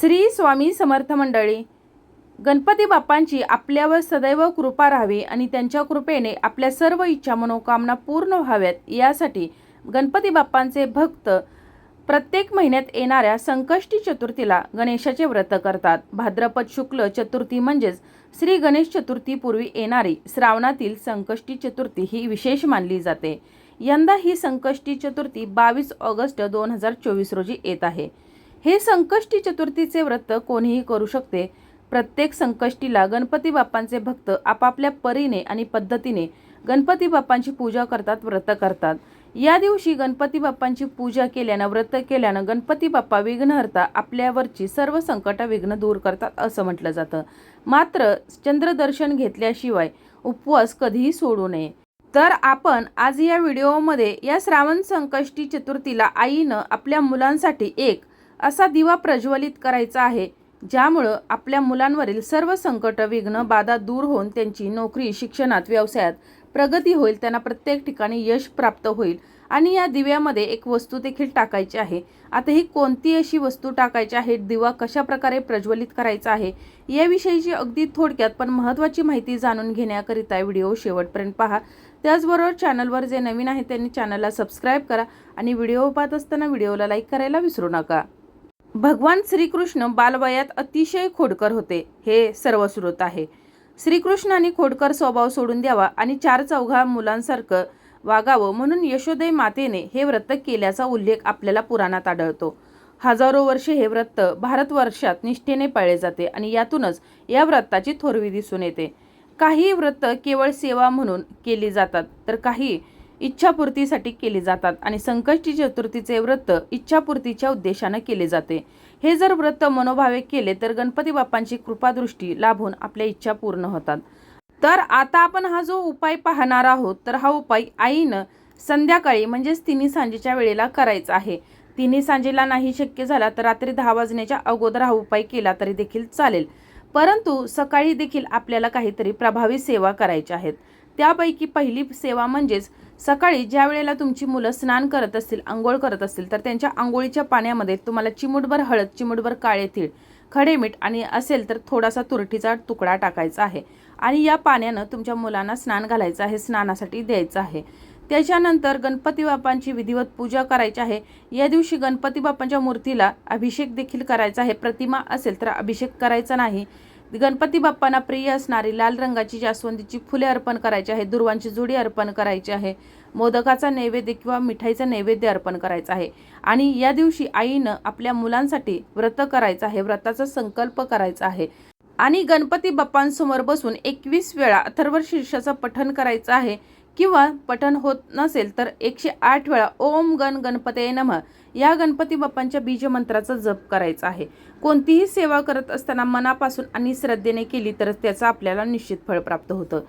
श्री स्वामी समर्थ मंडळी गणपती बाप्पांची आपल्यावर सदैव कृपा राहावी आणि त्यांच्या कृपेने आपल्या सर्व इच्छा मनोकामना पूर्ण व्हाव्यात. यासाठी गणपती बाप्पांचे भक्त प्रत्येक महिन्यात येणाऱ्या संकष्टी चतुर्थीला गणेशाचे व्रत करतात. भाद्रपद शुक्ल चतुर्थी म्हणजेच श्री गणेश चतुर्थीपूर्वी येणारी श्रावणातील संकष्टी चतुर्थी ही विशेष मानली जाते. यंदा ही संकष्टी चतुर्थी बावीस ऑगस्ट दोन हजार चोवीस रोजी येत आहे. हे संकष्टी चतुर्थीचे व्रत कोणीही करू शकते. प्रत्येक संकष्टीला गणपती बाप्पांचे भक्त आपापल्या परीने आणि पद्धतीने गणपती बाप्पांची पूजा करतात व्रत करतात. या दिवशी गणपती बाप्पांची पूजा केल्यानं व्रत केल्यानं गणपती बाप्पा विघ्नहर्ता आपल्यावरची सर्व संकट विघ्न दूर करतात असं म्हटलं जातं. मात्र चंद्रदर्शन घेतल्याशिवाय उपवास कधीही सोडू नये. तर आपण आज या व्हिडिओमध्ये या श्रावण संकष्टी चतुर्थीला आईनं आपल्या मुलांसाठी एक असा दिवा प्रज्वलित करायचा आहे ज्यामुळं आपल्या मुलांवरील सर्व संकट विघ्न बाधा दूर होऊन त्यांची नोकरी शिक्षणात व्यवसायात प्रगती होईल त्यांना प्रत्येक ठिकाणी यश प्राप्त होईल. आणि या दिव्यामध्ये एक वस्तू देखील टाकायची आहे. आता ही कोणती अशी वस्तू टाकायची आहे? दिवा कशा प्रकारे प्रज्वलित करायचा आहे? याविषयीची अगदी थोडक्यात पण महत्त्वाची माहिती जाणून घेण्याकरिता व्हिडिओ शेवटपर्यंत पहा. त्याचबरोबर चॅनलवर जे नवीन आहे त्यांनी चॅनलला सबस्क्राईब करा. आणि व्हिडिओ पाहत असताना व्हिडिओला लाईक करायला विसरू नका. भगवान श्रीकृष्ण बालवयात अतिशय खोडकर होते हे सर्व स्रोत आहे. श्रीकृष्णाने खोडकर स्वभाव सोडून द्यावा आणि चार चौघा मुलांसारखं वागावं म्हणून यशोदय मातेने हे व्रत केल्याचा उल्लेख आपल्याला पुराणात आढळतो. हजारो वर्षे हे व्रत भारतवर्षात निष्ठेने पाळले जाते आणि यातूनच या व्रताची थोरवी दिसून येते. काही व्रत केवळ सेवा म्हणून केली जातात तर काही इच्छापूर्तीसाठी केले जातात आणि संकष्टी चतुर्थीचे व्रत इच्छापूर्तीच्या उद्देशानं केले जाते. हे जर व्रत मनोभावे केले तर गणपती बाप्पांची कृपादृष्टी लाभून आपल्या इच्छा पूर्ण होतात. तर आता आपण हा जो उपाय पाहणार आहोत तर हा उपाय आईनं संध्याकाळी म्हणजेच तिन्ही सांजेच्या वेळेला करायचा आहे. तिन्ही सांजेला नाही शक्य झाला तर रात्री दहा वाजण्याच्या अगोदर हा उपाय केला तरी देखील चालेल. परंतु सकाळी देखील आपल्याला काहीतरी प्रभावी सेवा करायच्या आहेत. त्यापैकी पहिली सेवा म्हणजेच सकाळी ज्या वेळेला तुमची मुलं स्नान करत असतील आंघोळ करत असतील तर त्यांच्या आंघोळीच्या पाण्यामध्ये तुम्हाला चिमुटभर हळद चिमुटभर काळे तीळ खडे मीठ आणि असेल तर थोडासा तुरटीचा तुकडा टाकायचा आहे. आणि या पाण्यानं तुमच्या मुलांना स्नान घालायचं आहे स्नानासाठी द्यायचं आहे. त्याच्यानंतर गणपती बाप्पांची विधिवत पूजा करायची आहे. या दिवशी गणपती बाप्पांच्या मूर्तीला अभिषेक देखील करायचा आहे. प्रतिमा असेल तर अभिषेक करायचा नाही. गणपती बाप्पांना प्रिय असणारी लाल रंगाची जास्वंदीची फुले अर्पण करायची आहे दुर्वांची जुडी अर्पण करायची आहे मोदकाचा नैवेद्य किंवा मिठाईचा नैवेद्य अर्पण करायचा आहे. आणि या दिवशी आईनं आपल्या मुलांसाठी व्रत करायचं आहे व्रताचा संकल्प करायचा आहे. आणि गणपती बाप्पांसमोर बसून एकवीस वेळा अथर्व शीर्षाचं पठण करायचं आहे. किंवा पठण होत नसेल तर एकशे आठ वेळा ओम गण गणपते नम या गणपती बाप्पांच्या बीजमंत्राचा जप करायचा आहे. कोणतीही सेवा करत असताना मनापासून आणि श्रद्धेने केली तरच त्याचं आपल्याला निश्चित फळ प्राप्त होतं.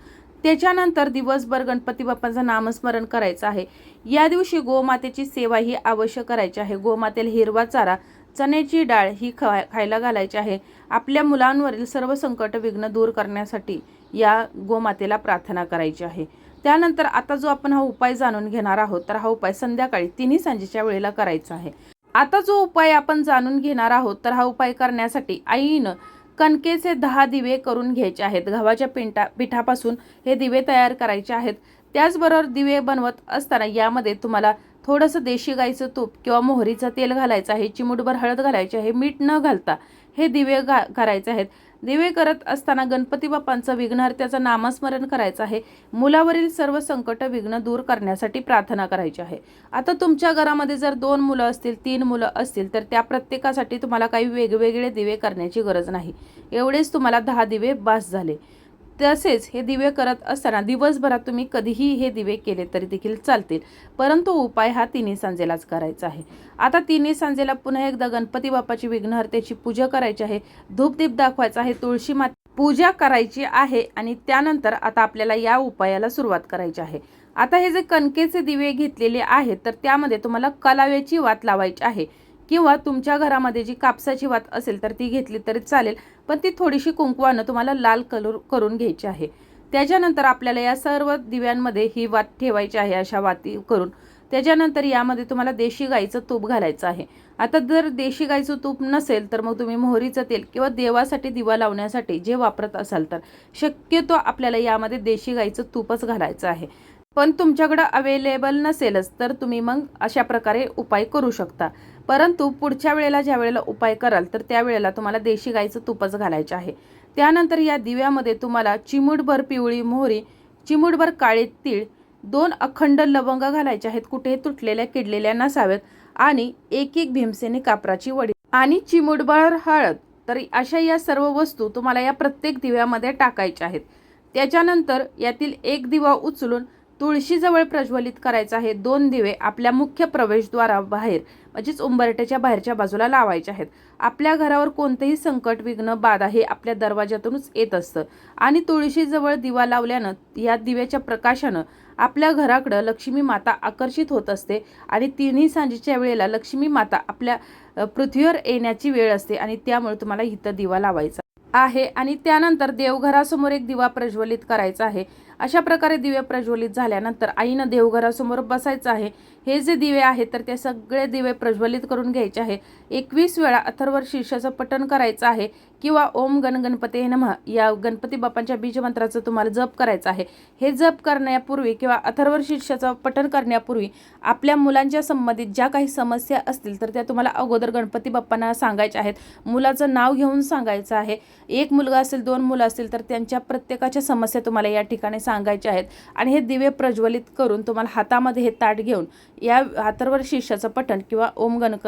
त्याच्यानंतर दिवसभर गणपती बाप्पांचं नामस्मरण करायचं आहे. या दिवशी गोमातेची सेवा ही अवश्य करायची आहे. गोमातेला हिरवा चारा चण्याची डाळ ही खा खायला घालायची आहे. आपल्या मुलांवरील सर्व संकट विघ्न दूर करण्यासाठी या गोमातेला प्रार्थना करायची आहे. त्यानंतर आता जो आपण हा उपाय जाणून घेणार आहोत तर हा उपाय संध्याकाळी तिन्ही सांजेच्या वेळेला करायचा आहे. आता जो उपाय आपण जाणून घेणार आहोत तर हा उपाय करण्यासाठी आईनं कणकेचे दहा दिवे करून घ्यायचे आहेत. गव्हाच्या पिंटा पिठापासून हे दिवे तयार करायचे आहेत. त्याचबरोबर दिवे बनवत असताना यामध्ये तुम्हाला थोडंसं देशी गाईचं तूप किंवा मोहरीचं तेल घालायचं आहे चिमूटभर हळद घालायची आहे मीठ न घालता हे दिवे घा करायचे आहेत. दिवे करत असताना गणपती बाप्पांचं विघ्नहर्त्याचं नामस्मरण करायचं आहे. मुलावरील सर्व संकट विघ्न दूर करण्यासाठी प्रार्थना करायची आहे. आता तुमच्या घरामध्ये जर दोन मुलं असतील तीन मुलं असतील तर त्या प्रत्येकासाठी तुम्हाला काही वेगवेगळे दिवे करण्याची गरज नाही. एवढेच तुम्हाला दहा दिवे बास झाले. तसेच हे दिवे करत असताना दिवसभरात तुम्ही कधीही हे दिवे केले तरी देखील चालतील. परंतु उपाय हा तिन्ही सांजेलाच करायचा आहे. आता तिन्ही सांजेला पुन्हा एकदा गणपती बाप्पाची विघ्नहर्त्याची पूजा करायची आहे. धूपदीप दाखवायचा आहे तुळशी मात पूजा करायची आहे आणि त्यानंतर आता आपल्याला या उपायाला सुरुवात करायची आहे. आता हे जे कणकेचे दिवे घेतलेले आहेत तर त्यामध्ये तुम्हाला कलाव्याची वात लावायची आहे. किंवा तुमच्या घरामध्ये जी कापसाची वात असेल तर ती घेतली तरी चालेल पण ती थोडीशी कुंकवानं तुम्हाला लाल कलर करून घ्यायची आहे. त्याच्यानंतर आपल्याला या सर्व दिव्यांमध्ये ही वात ठेवायची आहे अशा वाती करून. त्याच्यानंतर यामध्ये तुम्हाला देशी गाईचं तूप घालायचं आहे. आता जर देशी गाईचं तूप नसेल तर मग तुम्ही मोहरीचं तेल किंवा देवासाठी दिवा लावण्यासाठी जे वापरत असाल तर शक्यतो आपल्याला यामध्ये देशी गाईचं तूपच घालायचं आहे. पण तुमच्याकडं अवेलेबल नसेलच तर तुम्ही मग अशा प्रकारे उपाय करू शकता. परंतु पुढच्या वेळेला ज्या वेळेला उपाय कराल तर त्यावेळेला तुम्हाला देशी गाईचं तूपच घालायचं आहे. त्यानंतर या दिव्यामध्ये तुम्हाला चिमूटभर पिवळी मोहरी चिमूटभर काळे तीळ दोन अखंड लवंग घालायचे आहेत कुठेही तुटलेल्या किडलेल्या नसाव्यात आणि एक एक भीमसेनी कापराची वडी आणि चिमूटभर हळद. तर अशा या सर्व वस्तू तुम्हाला या प्रत्येक दिव्यामध्ये टाकायच्या आहेत. त्याच्यानंतर यातील एक दिवा उचलून तुळशीजवळ प्रज्वलित करायचं आहे. दोन दिवे आपल्या मुख्य प्रवेशद्वाराबाहेर म्हणजेच उंबरट्याच्या बाहेरच्या बाजूला लावायचे आहेत. आपल्या घरावर कोणतेही संकट विघ्न बाधा हे आपल्या दरवाज्यातूनच येत असतं. आणि तुळशीजवळ दिवा लावल्यानं या दिव्याच्या प्रकाशानं आपल्या घराकडं लक्ष्मी माता आकर्षित होत असते आणि तिन्ही सांजेच्या वेळेला लक्ष्मी माता आपल्या पृथ्वीवर येण्याची वेळ असते आणि त्यामुळे तुम्हाला इथं दिवा लावायचा आहे. आणि त्यानंतर देवघरासमोर एक दिवा प्रज्वलित करायचा आहे. अशा प्रकारे दिवे प्रज्वलित झाल्यानंतर आईनं देवघरासमोर बसायचं आहे. हे जे दिवे आहेत तर ते सगळे दिवे प्रज्वलित करून घ्यायचे आहे. एकवीस वेळा अथर्व शीर्षाचं पठण करायचं आहे किंवा ओम गण गणपती नमः या गणपती बाप्पांच्या बीजमंत्राचं तुम्हाला जप करायचं आहे. हे जप करण्यापूर्वी किंवा अथर्व शीर्षाचं पठण करण्यापूर्वी आपल्या मुलांच्या संबंधित ज्या काही समस्या असतील तर त्या तुम्हाला अगोदर गणपती बाप्पांना सांगायच्या आहेत. मुलाचं नाव घेऊन सांगायचं आहे. एक मुलगा असेल दोन मुलं असतील तर त्यांच्या प्रत्येकाच्या समस्या तुम्हाला या ठिकाणी सांग सांगायचे आहेत. आणि हे दिवे प्रज्वलित करून तुम्हाला हातामध्ये हे ताट घेऊन या अथर्व शीर्षाचं पठण किंवा ओम गणक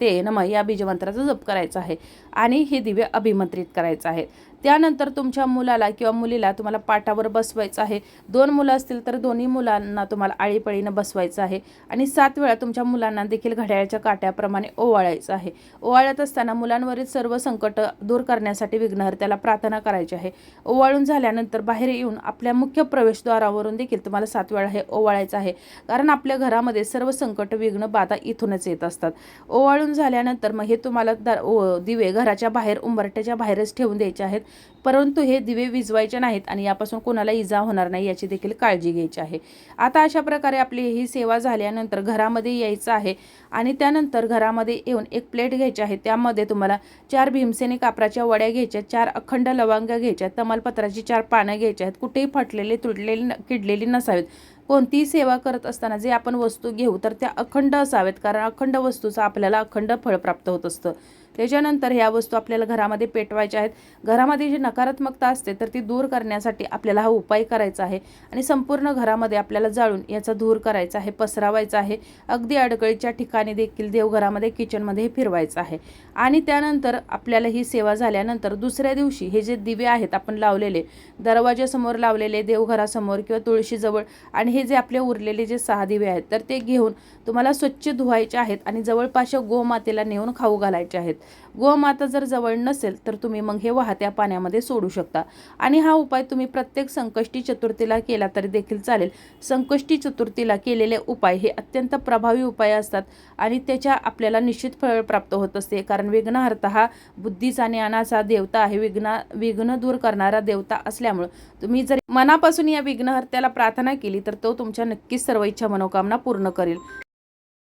ते नम या बीजमंत्राचा जप करायचा आहे. आणि हे दिवे अभिमंत्रित करायचं आहे त्यानंतर तुमच्या मुलाला किंवा मुलीला तुम्हाला पाटावर बसवायचं आहे. दोन मुलं असतील तर दोन्ही मुलांना तुम्हाला आळीपळीनं बसवायचं आहे. आणि सात वेळा तुमच्या मुलांना देखील घड्याळ्याच्या काट्याप्रमाणे ओवाळायचं आहे. ओवाळत असताना मुलांवरील सर्व संकट दूर करण्यासाठी विघ्नहर्त्याला प्रार्थना करायची आहे. ओवाळून झाल्यानंतर बाहेर येऊन आपल्या मुख्य प्रवेशद्वारावरून देखील तुम्हाला सात वेळा हे ओवाळायचं आहे. कारण आपल्या घरामध्ये सर्व संकट विघ्न बाधा इथूनच येत असतात. ओवाळून झाल्यानंतर मग हे तुम्हाला द ओ- दिवे घराच्या बाहेर उंबरट्याच्या बाहेरच ठेवून द्यायचे आहेत. परंतु हे दिवे विजवायचे नाहीत आणि यापासून कोणाला इजा होणार नाही याची देखील काळजी घ्यायची आहे. आता अशा प्रकारे आपली ही सेवा झाल्यानंतर घरामध्ये यायचं आहे आणि त्यानंतर घरामध्ये येऊन एक प्लेट घ्यायची आहे. त्यामध्ये तुम्हाला चार भीमसेनी कापराच्या वड्या घ्यायच्या चार अखंड लवंग घ्यायच्या तमालपत्राची चार पानं घ्यायची आहेत. कुठेही फटलेले तुटलेली न- किडलेली नसावेत. कोणतीही सेवा करत असताना जे आपण वस्तू घेऊ तर त्या अखंड असावेत. कारण अखंड वस्तूचं आपल्याला अखंड फळ प्राप्त होत असतं. त्याच्यानंतर ह्या वस्तू आपल्याला घरामध्ये पेटवायच्या आहेत. घरामध्ये जी नकारात्मकता असते तर ती दूर करण्यासाठी आपल्याला हा उपाय करायचा आहे. आणि संपूर्ण घरामध्ये आपल्याला जाळून याचा धूर करायचा आहे पसरावायचा आहे. अगदी अडगळीच्या ठिकाणी देखील देवघरामध्ये किचनमध्ये फिरवायचं आहे. आणि त्यानंतर आपल्याला ही सेवा झाल्यानंतर दुसऱ्या दिवशी हे जे दिवे आहेत आपण लावलेले दरवाज्यासमोर लावलेले देवघरासमोर किंवा तुळशीजवळ आणि हे जे आपले उरलेले जे सहा दिवे आहेत तर ते घेऊन तुम्हाला स्वच्छ धुवायचे आहेत आणि जवळपासच्या गोमातेला नेऊन खाऊ घालायचे आहेत. आहेत गोमाता जर जवळ नसेल तर तुम्ही मग हे वाहत्या पाण्यामध्ये सोडू शकता. आणि हा उपाय तुम्ही प्रत्येक संकष्टी चतुर्थीला केला तरी देखील चालेल. संकष्टी चतुर्थीला केलेले उपाय हे अत्यंत प्रभावी उपाय असतात आणि त्याच्या आपल्याला निश्चित फळ प्राप्त होत असते. कारण विघ्नहर्ता हा बुद्धीचा ज्ञानाचा देवता आहे. विघ्न विघ्न दूर करणारा देवता असल्यामुळं तुम्ही जर मनापासून या विघ्नहर्त्याला प्रार्थना केली तर तो तुमच्या नक्कीच सर्व इच्छा मनोकामना पूर्ण करेल.